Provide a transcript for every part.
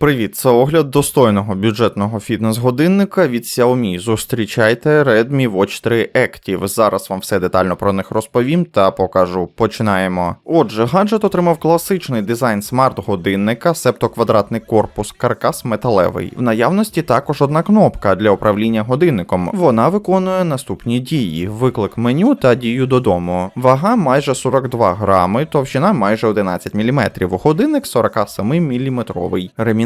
Привіт, це огляд достойного бюджетного фітнес-годинника від Xiaomi. Зустрічайте Redmi Watch 3 Active. Зараз вам все детально про них розповім та покажу. Починаємо. Отже, гаджет отримав класичний дизайн смарт-годинника, себто квадратний корпус, каркас металевий. В наявності також одна кнопка для управління годинником. Вона виконує наступні дії: виклик меню та дію додому. Вага майже 42 грами, товщина майже 11 мм. Годинник 47 мм.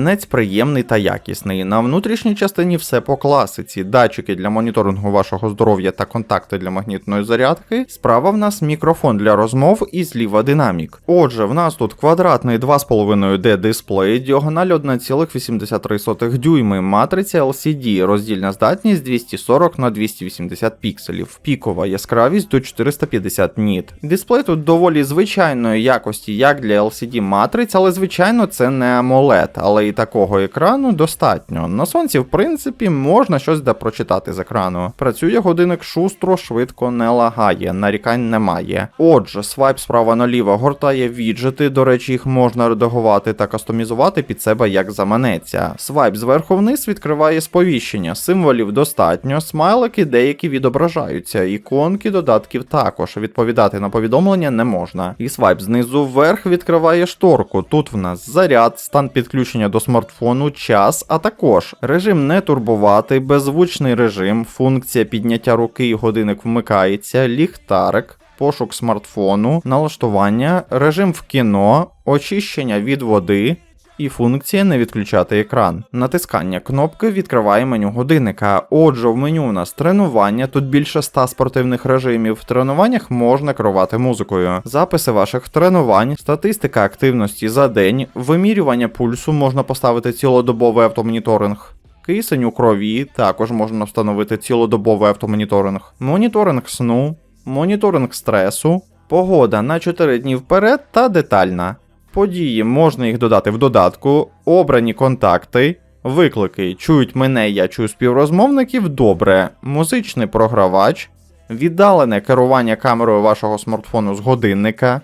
Ремінець приємний та якісний. На внутрішній частині все по класиці: датчики для моніторингу вашого здоров'я та контакти для магнітної зарядки. Справа в нас мікрофон для розмов і зліва динамік. Отже, в нас тут квадратний 2,5D дисплей, діагональ 1,83 дюйми, матриця LCD, роздільна здатність 240 на 280 пікселів, пікова яскравість до 450 ніт. Дисплей тут доволі звичайної якості, як для LCD матриць, але звичайно це не AMOLED, але такого екрану достатньо. На сонці, в принципі, можна щось де прочитати з екрану. Працює годинник шустро, швидко не лагає, нарікань немає. Отже, свайп справа наліво гортає віджити, до речі, їх можна редагувати та кастомізувати під себе як заманеться. Свайп зверху вниз відкриває сповіщення, символів достатньо, смайлики деякі відображаються, іконки додатків також. Відповідати на повідомлення не можна. І свайп знизу вверх відкриває шторку. Тут в нас заряд, стан підключення до смартфону, час, а також режим не турбувати, беззвучний режим, функція підняття руки і годинник вмикається, ліхтарик. Пошук смартфону, налаштування, режим в кіно, очищення від води і функція не відключати екран. Натискання кнопки відкриває меню годинника. Отже, в меню у нас тренування, тут більше 100 спортивних режимів. В тренуваннях можна керувати музикою, записи ваших тренувань, статистика активності за день, вимірювання пульсу можна поставити цілодобовий автомоніторинг. Кисень у крові також можна встановити цілодобовий автомоніторинг, моніторинг сну, моніторинг стресу, погода на 4 дні вперед та детальна. Події можна їх додати в додатку, обрані контакти, виклики. Чують мене, я чую співрозмовників. Добре, музичний програвач, віддалене керування камерою вашого смартфону з годинника,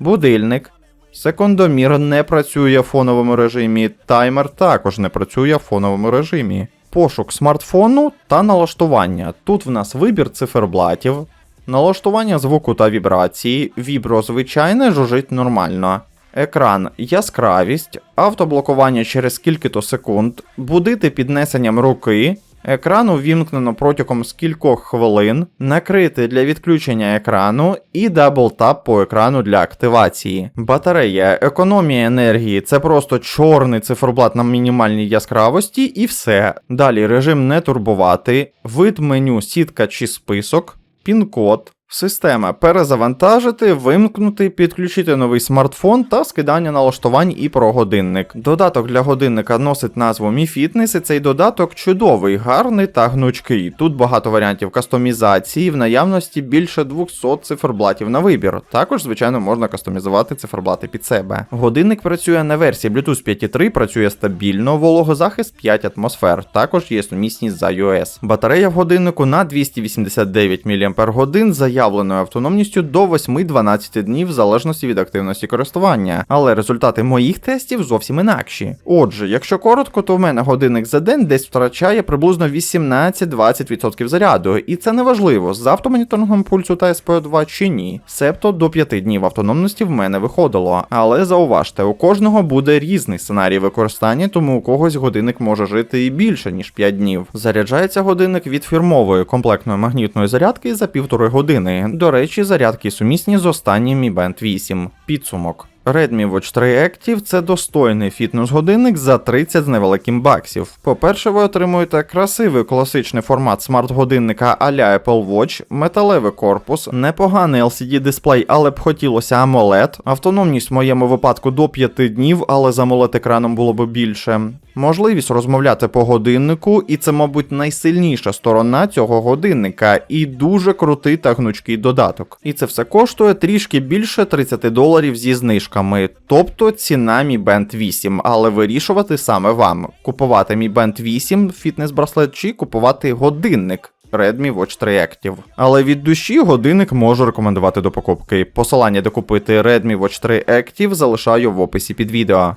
будильник, секундомір не працює в фоновому режимі, таймер також не працює в фоновому режимі. Пошук смартфону та налаштування. Тут в нас вибір циферблатів, налаштування звуку та вібрації, вібро звичайне жужить нормально. Екран. Яскравість, автоблокування через кільки-то секунд, будити піднесенням руки, екран увімкнено протягом з кількох хвилин, накрити для відключення екрану. І даблтап по екрану для активації. Батарея, економія енергії. Це просто чорний циферблат на мінімальній яскравості. І все. Далі режим не турбувати, вид меню. Сітка чи список, пін-код. Система перезавантажити, вимкнути, підключити новий смартфон та скидання налаштувань і про годинник. Додаток для годинника носить назву Mi Fitness і цей додаток чудовий, гарний та гнучкий. Тут багато варіантів кастомізації, в наявності більше 200 циферблатів на вибір. Також, звичайно, можна кастомізувати циферблати під себе. Годинник працює на версії Bluetooth 5.3, працює стабільно, вологозахист 5 атмосфер. Також є сумісність з iOS. Батарея в годиннику на 289 мАч за заявленою автономністю до 8-12 днів в залежності від активності користування, але результати моїх тестів зовсім інакші. Отже, якщо коротко, то в мене годинник за день десь втрачає приблизно 18-20% заряду, і це не важливо, з автомоніторингом пульсу та SPO2 чи ні. Себто до 5 днів автономності в мене виходило. Але зауважте, у кожного буде різний сценарій використання, тому у когось годинник може жити і більше, ніж 5 днів. Заряджається годинник від фірмової комплектної магнітної зарядки за півтори години години. До речі, зарядки сумісні з останнім Mi Band 8. Підсумок. Redmi Watch 3 Active це достойний фітнес-годинник за 30 з невеликим баксів. По-перше, ви отримуєте красивий класичний формат смарт-годинника а-ля Apple Watch, металевий корпус, непоганий LCD дисплей, але б хотілося AMOLED, автономність в моєму випадку до 5 днів, але за екраном було б більше. Можливість розмовляти по годиннику, і це, мабуть, найсильніша сторона цього годинника, і дуже крутий та гнучкий додаток. І це все коштує трішки більше 30 доларів зі знижками тобто ціна Mi Band 8, але вирішувати саме вам: купувати Mi Band 8 фітнес-браслет чи купувати годинник. Redmi Watch 3 Active. Але від душі годинник можу рекомендувати до покупки. Посилання де купити Redmi Watch 3 Active залишаю в описі під відео.